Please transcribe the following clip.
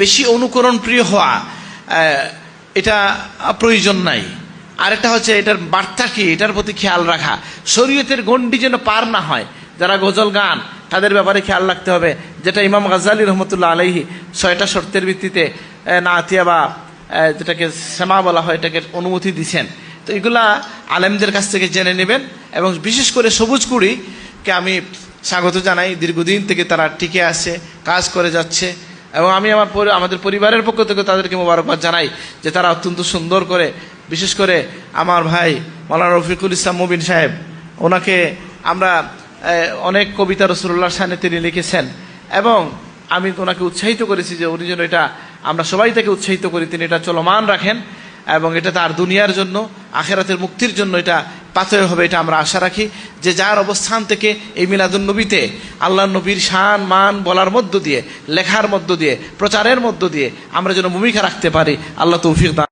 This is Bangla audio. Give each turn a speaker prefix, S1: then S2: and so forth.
S1: বেশি অনুকরণ প্রিয় হওয়া এটা প্রয়োজন নাই। আরেকটা হচ্ছে এটার বার্তা কি? এটার প্রতি খেয়াল রাখা। শরীয়তের গণ্ডি যেন পার না হয়, যারা গজল গান, তাদের ব্যাপারে খেয়াল রাখতে হবে। যেটা ইমাম গাজ্জালি রহমতুল্লাহ আলাইহি ছয়টা শর্তের ভিত্তিতে নাতিয়া বা যেটাকে শ্যামা বলা হয়, এটাকে অনুমতি দিছেন। তো এগুলা আলেমদের কাছ থেকে জেনে নেবেন এবং বিশেষ করে সবুজ কুড়িকে আমি স্বাগত জানাই। দীর্ঘদিন থেকে তারা টিকে আছে, কাজ করে যাচ্ছে। এবং আমি আমার আমাদের পরিবারের পক্ষ থেকে তাদেরকে মোবারকবাদ জানাই যে তারা অত্যন্ত সুন্দর করে, বিশেষ করে আমার ভাই মৌলানা রফিকুল ইসলাম মুবিন সাহেব, ওনাকে আমরা অনেক কবিতা রসুল্লাহর সামনে তিনি লিখেছেন এবং আমি ওনাকে উৎসাহিত করেছি যে উনি যেন এটা আমরা সবাই তাকে উৎসাহিত করি, তিনি এটা চলমান রাখেন এবং এটা তার দুনিয়ার জন্য, আখেরাতের মুক্তির জন্য এটা পাথর হবে, এটা আমরা আশা রাখি, যে যার অবস্থান থেকে এই মিলাদুল নবীতে আল্লাহ নবীর শান, মান বলার মধ্য দিয়ে, লেখার মধ্য দিয়ে, প্রচারের মধ্য দিয়ে আমরা যেন ভূমিকা রাখতে পারি। আল্লাহ তৌফিক